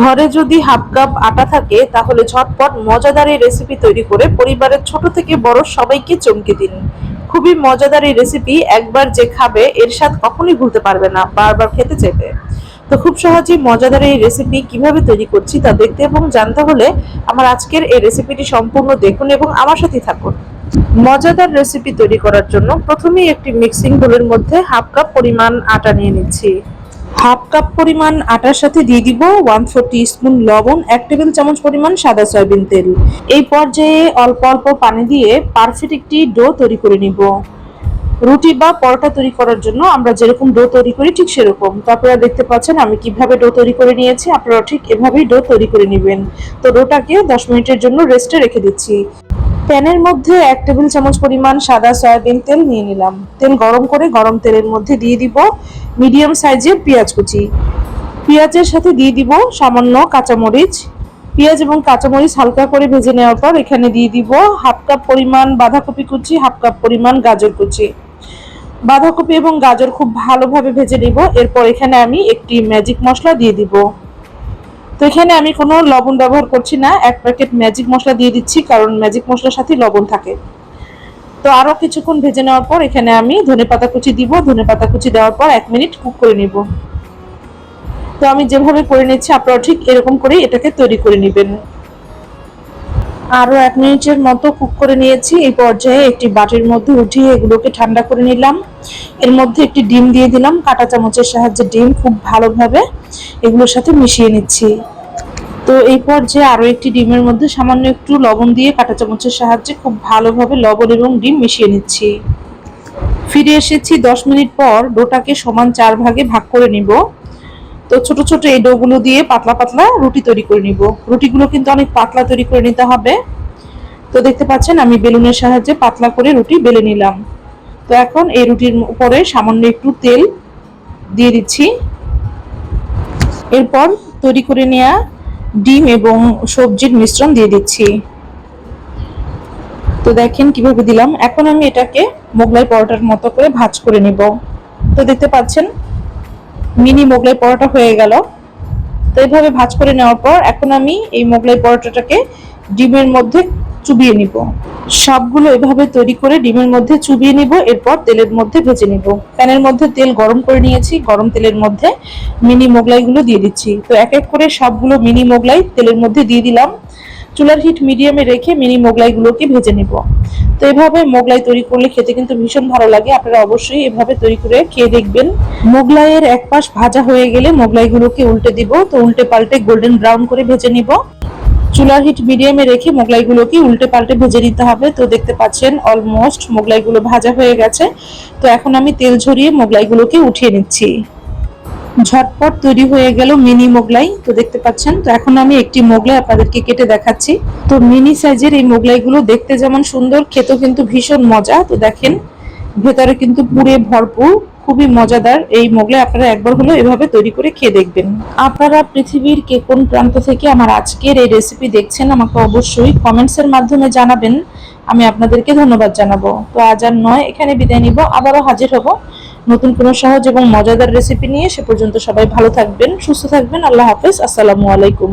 ঘরে যদি half cup আটা থাকে, তাহলে ঝটপট মজাদার এই রেসিপি তৈরি করে পরিবারের ছোট থেকে বড় সবাইকে চমকে দিন। খুবই মজাদার এই রেসিপি একবার যে খাবে, এর স্বাদ কখনোই ভুলতে পারবে না, বারবার খেতে চাইবে। তো খুব সহজেই মজাদার এই রেসিপি কীভাবে তৈরি করছি তা দেখতে এবং জানতে হলে আমার আজকের এই রেসিপিটি সম্পূর্ণ দেখুন এবং আমার সাথেই থাকুন। মজাদার রেসিপি তৈরি করার জন্য প্রথমেই একটি মিক্সিং বোলের মধ্যে হাফ কাপ পরিমাণ আটা নিয়ে নিচ্ছি। হাফ কাপ পরিমাণ আটার সাথে দিয়ে দিব ওয়ান ফোর স্পুন লবণ, এক টেবিল চামচ পরিমাণ সাদা সয়াবিন তেল। এই পর্যায়ে অল্প অল্প পানি দিয়ে পারফেক্ট একটি ডো তৈরি করে নিব। রুটি বা পরোটা তৈরি করার জন্য আমরা যেরকম ডো তৈরি করি ঠিক সেরকম। তো আপনারা দেখতে পাচ্ছেন আমি কীভাবে ডো তৈরি করে নিয়েছি আপনারা ঠিক এভাবেই ডো তৈরি করে নেবেন। তো ডোটাকে দশ মিনিটের জন্য রেস্টে রেখে দিচ্ছি। প্যানের মধ্যে এক টেবিল চামচ পরিমাণ সাদা সয়াবিন তেল নিয়ে নিলাম। তেল গরম করে গরম তেলের মধ্যে দিয়ে দিব মিডিয়াম সাইজের পেঁয়াজ কুচি। পেঁয়াজের সাথে দিয়ে দিব সামান্য কাঁচামরিচ। পেঁয়াজ এবং কাঁচামরিচ হালকা করে ভেজে নেওয়ার পর এখানে দিয়ে দিব হাফ কাপ পরিমাণ বাঁধাকপি কুচি, হাফ কাপ পরিমাণ গাজর কুচি। বাঁধাকপি এবং গাজর খুব ভালোভাবে ভেজে নিব। এরপর এখানে আমি একটি ম্যাজিক মশলা দিয়ে দিব। তো এখানে আমি কোনো লবণ ব্যবহার করছি না। এক প্যাকেট ম্যাজিক মশলা দিয়ে দিচ্ছি, কারণ ম্যাজিক মশলার সাথে লবণ থাকে। তো আরও কিছুক্ষণ ভেজে নেওয়ার পর এখানে আমি ধনে পাতা কুচি দিব। ধনে পাতা কুচি দেওয়ার পর এক মিনিট কুক করে নিব। তো আমি যেভাবে করে নিচ্ছি আপনারা ঠিক এরকম করেই এটাকে তৈরি করে নেবেন। আরও এক মিনিটের মতো কুক করে নিয়েছি। এই পর্যায়ে একটি বাটির মধ্যে উঠিয়ে এগুলোকে ঠান্ডা করে নিলাম। এর মধ্যে একটি ডিম দিয়ে দিলাম। কাঁটা চামচের সাহায্যে ডিম খুব ভালোভাবে এগুলোর সাথে মিশিয়ে নিচ্ছি। তো এই পর্যায়ে আরও একটি ডিমের মধ্যে সামান্য একটু লবণ দিয়ে কাঁটা চামচের সাহায্যে খুব ভালোভাবে লবণ এবং ডিম মিশিয়ে নিচ্ছি। ফিরে এসেছি দশ মিনিট পর। ডোটাকে সমান চার ভাগে ভাগ করে নিব। তো ছোট ছোট এই ডোগুলো দিয়ে পাতলা পাতলা রুটি তৈরি করে নিব। রুটিগুলো কিন্তু অনেক পাতলা তৈরি করে নিতে হবে। তো দেখতে পাচ্ছেন, আমি বেলুনের সাহায্যে পাতলা করে রুটি বেলে নিলাম। তো এখন এই রুটির উপরে সামান্য একটু তেল দিয়ে দিচ্ছি। এরপর তৈরি করে নেওয়া ডিম এবং সবজির মিশ্রণ দিয়ে দিচ্ছি। তো দেখেন কীভাবে দিলাম। এখন আমি এটাকে মোগলাই পরোটার মতো করে ভাজ করে নিব। তো দেখতে পাচ্ছেন মিনি মোগলাই পরোটা হয়ে গেল। তো এইভাবে ভাজ করে নেওয়ার পর এখন আমি এই মোগলাই পরোটাটাকে ডিমের মধ্যে চুবিয়ে নিব। সবগুলো এভাবে তৈরি করে ডিমের মধ্যে চুবিয়ে নিব, এরপর তেলের মধ্যে ভেজে নিব। প্যানের মধ্যে তেল গরম করে নিয়েছি, গরম তেলের মধ্যে মিনি মোগলাইগুলো দিয়ে দিচ্ছি। তো এক এক করে সবগুলো মিনি মোগলাই তেলের মধ্যে দিয়ে দিলাম। চুলার হিট মিডিয়ামে রেখে মিনি মোগলাইগুলোকে ভেজে নেব। তো এভাবে মোগলাই তৈরি করলে খেতে কিন্তু ভীষণ ভালো লাগে। আপনারা অবশ্যই এভাবে তৈরি করে খেয়ে দেখবেন। মোগলাইয়ের এক পাশ ভাজা হয়ে গেলে মোগলাইগুলোকে উল্টে দিব। তো উল্টে পাল্টে গোল্ডেন ব্রাউন করে ভেজে নিব। চুলার হিট মিডিয়ামে রেখে মোগলাইগুলোকে উল্টে পাল্টে ভেজে নিতে হবে। তো দেখতে পাচ্ছেন অলমোস্ট মোগলাইগুলো ভাজা হয়ে গেছে। তো এখন আমি তেল ঝরিয়ে মোগলাইগুলোকে উঠিয়ে নিচ্ছি। ঝটপট তৈরি হয়ে গেল মিনি মোগলাই, তো দেখতে পাচ্ছেন? তো এখন আমি একটি মোগলাই আপনাদেরকে কেটে দেখাচ্ছি। তো মিনি সাইজের এই মোগলাইগুলো দেখতে যেমন সুন্দর, খেতেও কিন্তু ভীষণ মজা। তো দেখেন, ভেতরে কিন্তু পুরে ভরপুর, খুবই মজাদার এই মোগলাই। আপনারা একবার হলেও এভাবে তৈরি করে খেয়ে দেখবেন। আপনারা পৃথিবীর কে কোন প্রান্ত থেকে আমার আজকের এই রেসিপি দেখছেন, আমাকে অবশ্যই কমেন্টসের মাধ্যমে জানাবেন। আমি আপনাদেরকে ধন্যবাদ জানাব। তো আজ আর নয়, এখানে বিদায় নিব। আবারও হাজির হব। নতুন কোনো সহজ এবং মজাদার রেসিপি নিয়ে সে পর্যন্ত সবাই ভালো থাকবেন, সুস্থ থাকবেন। আল্লাহ হাফেজ। আসসালামু আলাইকুম।